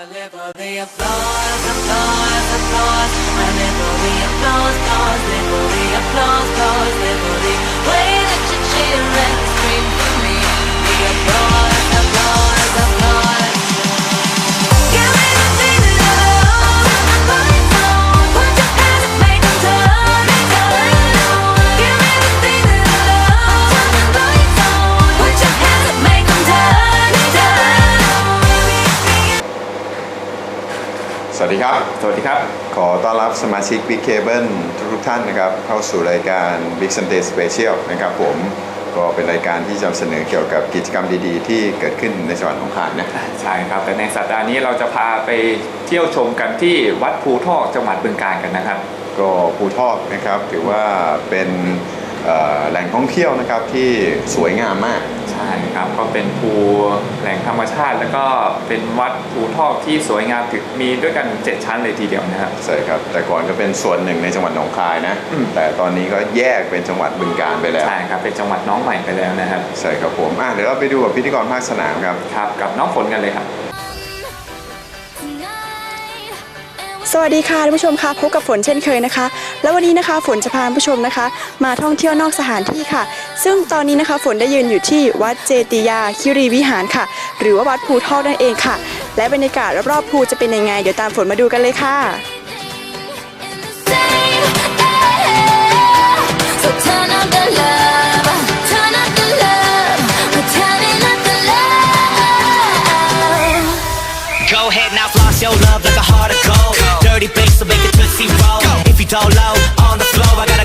Whenever the applause, applause, applause, whenever the applause, applause, whenever the applause, applause, ดีครับ สวัสดีครับ ขอต้อนรับสมาชิก Big Cable ทุกๆท่านนะครับ เข้าสู่รายการ Big Sunday Special นะครับผมก็เป็นรายการที่จะนำเสนอเกี่ยวกับกิจกรรมดีๆ ที่เกิดขึ้นในจังหวัดหนองคายนะใช่ครับแต่ในสัปดาห์นี้เราจะพาไปเที่ยวชมกันที่วัดภูทอกจังหวัดบึงกาฬกันนะครับ ก็ภูทอกนะครับถือว่าเป็นเอ่อแหล่งท่องเที่ยวนะครับที่สวยงามมากใช่ครับก็เป็นภูแหล่งธรรมชาติ แล้วก็เป็นวัดภูทอกที่สวยงามถึงมีด้วยกัน 7 ชั้นเลยทีเดียวนะครับใช่ครับ แต่ก่อนก็เป็นส่วนหนึ่งในจังหวัดหนองคายนะอืมแต่ตอนนี้ก็แยกเป็นจังหวัดบึงกาฬไปแล้วใช่ครับเป็นจังหวัดน้องใหม่ไปแล้วนะครับใช่ครับผมอะเดี๋ยวเราไปดูกับพิธีกรภาคสนามครับครับกับน้องฝนกันเลยครับ สวัสดีค่ะท่านผู้ชมค่ะพบกับฝนเช่นเคยนะคะ แล้ววันนี้นะคะฝนจะพาท่านผู้ชมนะคะ มาท่องเที่ยวนอกสถานที่ค่ะ ซึ่งตอนนี้นะคะฝนได้ยืนอยู่ที่วัดเจติยาคิรีวิหารค่ะ หรือว่าวัดภูทอกนั่นเองค่ะ และบรรยากาศรอบๆภูจะเป็นยังไง เดี๋ยวตามฝนมาดูกันเลยค่ะ So make it tootsie roll. If you don't low on the floor, I got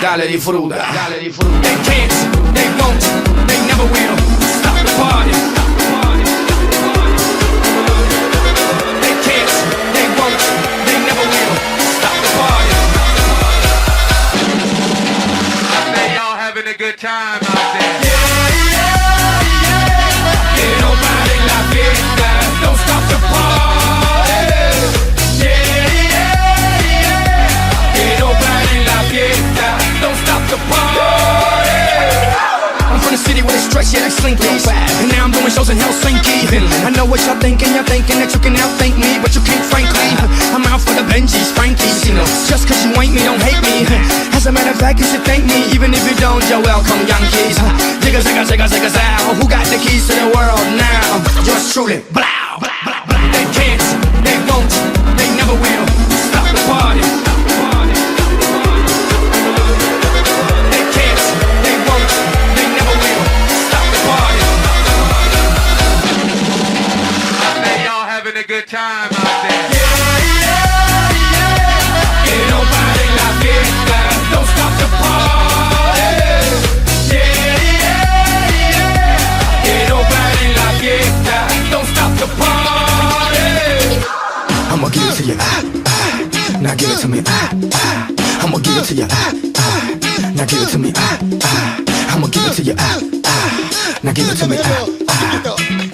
Dale disfruta. Dale disfruta. Shows in Helsinki. I know what y'all thinking, y'all thinking that you can outthink me, but you can't, frankly. I'm out for the Benjis, Frankies, you know. Just cause you ain't me, don't hate me. As a matter of fact, you should thank me, even if you don't, you're welcome, Yankees. Zigga, zow. Who got the keys to the world now? Yours truly, blow. Good time out there. Que no pare la fiesta, don't stop the party. Yeah, yeah, yeah. Que no pare la fiesta, don't stop the party. I'ma give it to you, ah, ah. Now give it to me, ah, ah. I'ma give it to you, ah, ah. Now give it to me, ah, ah. I'ma give it to you, ah, ah. Now give it to me, ah, ah.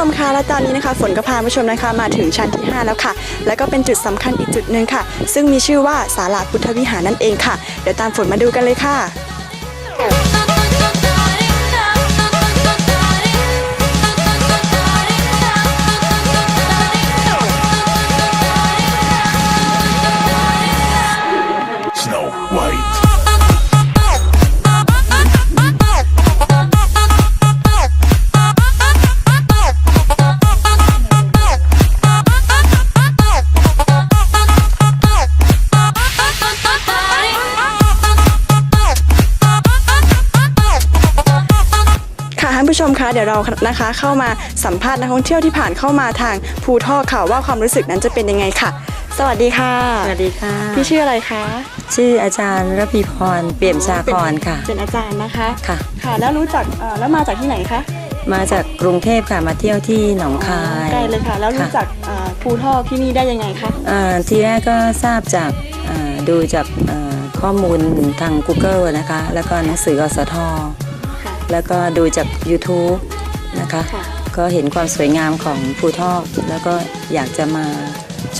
ชมคะและตอนนี้นะคะฝนก็พาผู้ชมนะคะมาถึงชั้นที่ 5 แล้วค่ะ แล้วก็เป็นจุดสำคัญอีกจุดหนึ่งค่ะ ซึ่งมีชื่อว่าศาลาพุทธวิหารนั่นเองค่ะ เดี๋ยวตามฝนมาดูกันเลยค่ะ ผู้ชมคะเดี๋ยวเรานะคะเข้ามาสัมภาษณ์นักท่องเที่ยวที่ผ่านเข้ามาทางภูทอกค่ะว่าความรู้สึกนั้นจะเป็นยังไงค่ะ สวัสดีค่ะ สวัสดีค่ะ พี่ชื่ออะไรคะ ชื่ออาจารย์ระพีพร เปี่ยมชาครค่ะ เป็นอาจารย์นะคะ ค่ะ ค่ะ แล้วรู้จักเอ่อแล้วมาจากที่ไหนคะ มาจากกรุงเทพค่ะ มาเที่ยวที่หนองคายใกล้เลยค่ะ แล้วรู้จักเอ่อภูทอกที่นี่ได้ยังไงคะ อ่าทีแรกก็ทราบจากอ่าดูจากอ่าข้อมูลทาง Google นะคะ แล้วก็หนังสือกสทค่ะ แล้วก็ดูจาก YouTube นะคะค่ะก็เห็นความสวยงามของภูทอก แล้วก็อยากจะมา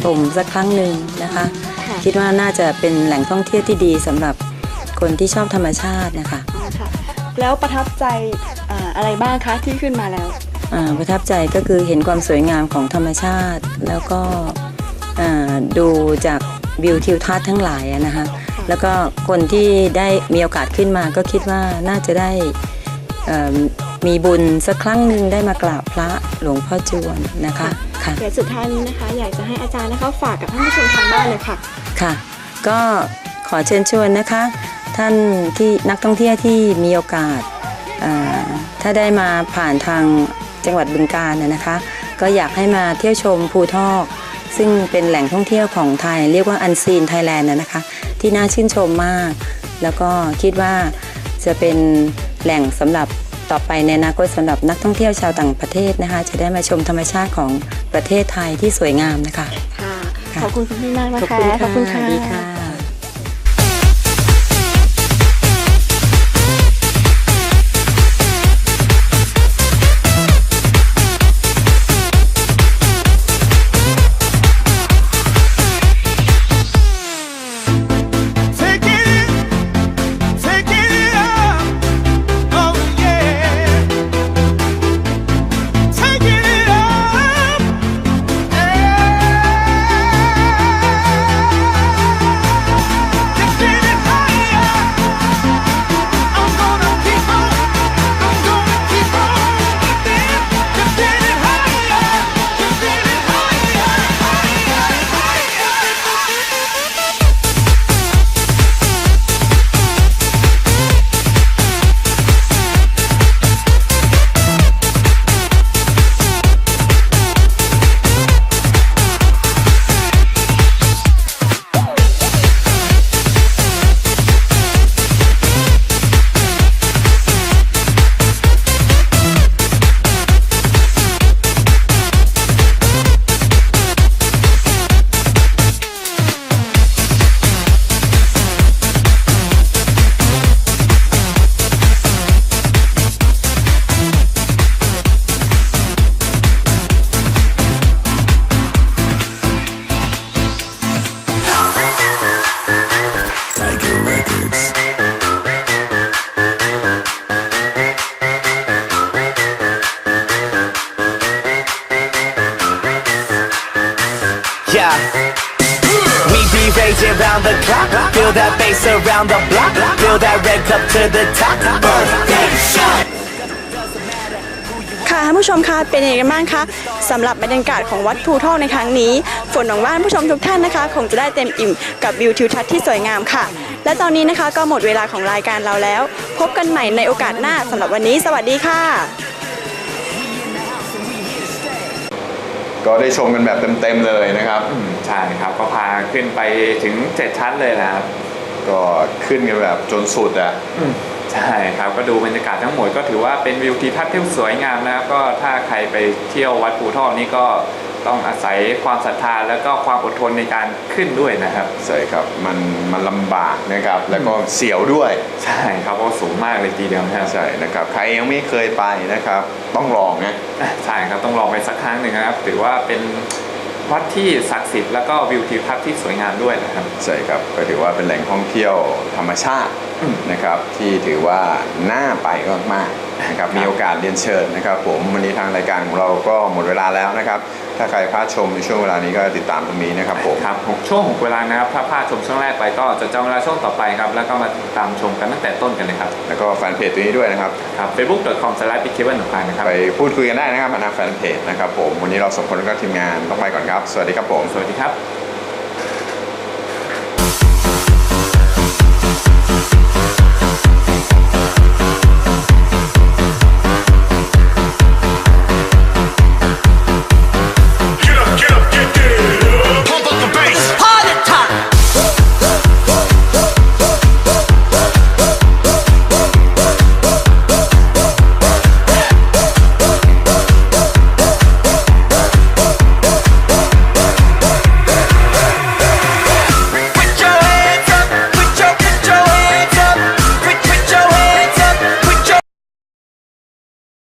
ชมสักครั้งหนึ่งนะคะค่ะคิดว่าน่าจะเป็นแหล่งท่องเที่ยวที่ดีสำหรับคนที่ชอบธรรมชาตินะคะอ๋อค่ะแล้วประทับใจเอ่ออะไรบ้างคะที่ขึ้นมาแล้วอ่าประทับใจก็คือเห็นความสวยงามของธรรมชาติ แล้วก็อ่าดูจากวิวทิวทัศน์ทั้งหลายอะนะคะแล้วก็คนที่ได้มีโอกาสขึ้นมาก็คิดว่าน่าจะได้เอ่อ มีบุญสักครั้งหนึ่งได้มากราบพระหลวงพ่อจวนนะคะค่ะเดี๋ยวสุดท้ายนี้นะคะ อยากจะให้อาจารย์นะคะฝากกับท่านผู้ชมทางบ้านเลยค่ะค่ะ ก็ขอเชิญชวนนะคะ ท่านที่นักท่องเที่ยวที่มีโอกาสอ่าถ้าได้มาผ่านทางจังหวัดบึงกาฬนะนะคะ ก็อยากให้มาเที่ยวชมภูทอก ซึ่งเป็นแหล่งท่องเที่ยวของไทย เรียกว่าอันซีนไทยแลนด์นะคะ ที่น่าชื่นชมมาก แล้วก็คิดว่าจะเป็น แหล่งสำหรับต่อไปในอนาคตสำหรับนักท่องเที่ยวชาวต่างประเทศนะคะ จะได้มาชมธรรมชาติของประเทศไทยที่สวยงามนะคะ ค่ะค่ะขอบคุณคุณพี่มากนะคะ ขอบคุณค่ะ Yeah. We be raging round the clock. Feel that bass around the block. Feel that red cup to the top. Birthday shot. ค่ะท่านผู้ชมคะเป็นยังไงกันบ้างคะสำหรับบรรยากาศของวัดภูทอกในครั้งนี้ ฝนหวังว่าท่านผู้ชมทุกท่านนะคะ คงจะได้เต็มอิ่มกับวิวทิวทัศน์ที่สวยงามค่ะ และตอนนี้นะคะก็หมดเวลาของรายการเราแล้ว พบกันใหม่ในโอกาสหน้าสำหรับวันนี้ สวัสดีค่ะ ก็ได้ชมกันแบบเต็มๆเลยนะครับอืมใช่ครับก็พาขึ้นไปถึง7ชั้นเลยนะครับ ก็ขึ้นกันแบบจนสุดอะอืมใช่ครับก็ดูบรรยากาศทั้งหมดก็ถือว่าเป็นวิวทิวทัศน์ที่สวยงามนะครับก็ถ้าใครไปเที่ยววัดภูทอกนี่ก็ ต้องอาศัยความศรัทธาแล้วก็ความอดทนในการขึ้นด้วยนะครับ ใช่ครับมันมันลำบากนะครับ แล้วก็เสียวด้วย ใช่ครับเพราะสูงมากเลยทีเดียวนะครับใช่นะครับ ใครยังไม่เคยไปนะครับ ต้องลองนะใช่ครับต้องลองไปสักครั้งหนึ่งนะครับ ถือว่าเป็นวัดที่ศักดิ์สิทธิ์แล้วก็วิวทิวทัศน์ที่สวยงามด้วยนะครับใช่ครับก็ถือว่าเป็นแหล่งท่องเที่ยวธรรมชาตินะครับ ที่ถือว่าน่าไปมากๆ นะครับมีโอกาสเรียนเชิญนะครับ ผมวันนี้ทางรายการของเราก็หมดเวลาแล้วนะครับ ถ้าใครพลาดชมในช่วงเวลานี้ก็ติดตามตรงนี้นะครับผมครับหกช่วงหกเวลานะครับถ้าพลาดชมช่วงแรกไปก็จะจำเวลาช่วงต่อไปครับแล้วก็มาติดตามชมกันตั้งแต่ต้นกันเลยครับแล้วก็แฟนเพจตัวนี้ด้วยนะครับครับ facebook.com/bigcable หนึ่งพันนะครับไปพูดคุยกันได้นะครับผ่านทางแฟนเพจนะครับผมวันนี้เราสองคนแล้วก็ทีมงานต้องไปก่อนครับ สวัสดีครับผมสวัสดีครับ